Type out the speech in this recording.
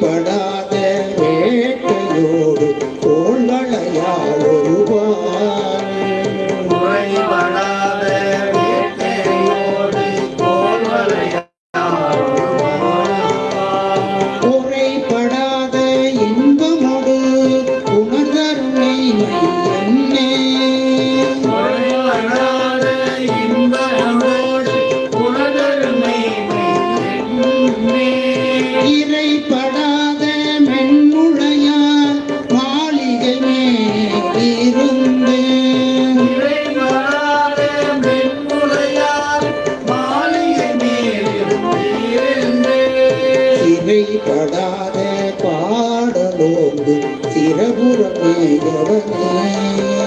படாத சிறைப்படாத பாடலோடு சிறபுறமேயவனே இறைவராத